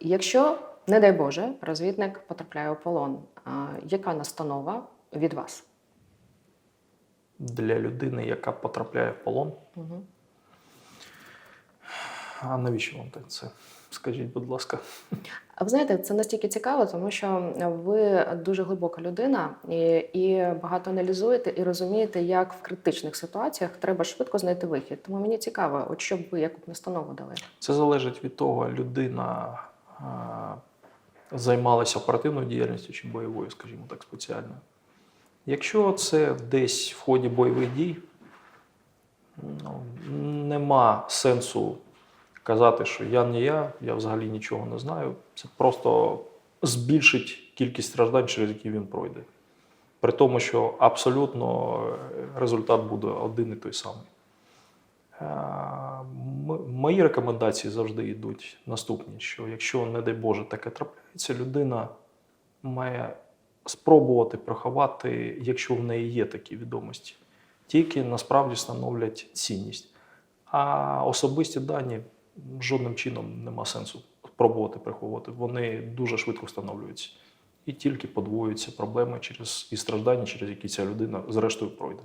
Якщо, не дай Боже, розвідник потрапляє у полон, яка настанова від вас? Для людини, яка потрапляє в полон. Угу. А навіщо вам так це? Скажіть, будь ласка. А ви знаєте, це настільки цікаво, тому що ви дуже глибока людина і, і багато аналізуєте і розумієте, як в критичних ситуаціях треба швидко знайти вихід. Тому мені цікаво, от що б ви яку б настанову дали. Це залежить від того, людина а, займалася оперативною діяльністю чи бойовою, скажімо так, спеціально. Якщо це десь в ході бойових дій, ну, нема сенсу казати, що я не я, я взагалі нічого не знаю. Це просто збільшить кількість страждань, через які він пройде. При тому, що абсолютно е, результат буде один і той самий. Мої рекомендації завжди йдуть наступні: що якщо, не дай Боже, таке трапляється, людина має спробувати приховати, якщо в неї є такі відомості, тільки насправді становлять цінність. А особисті дані жодним чином нема сенсу спробувати приховувати. Вони дуже швидко встановлюються. І тільки подвоюються проблеми через і страждання, через які ця людина зрештою пройде.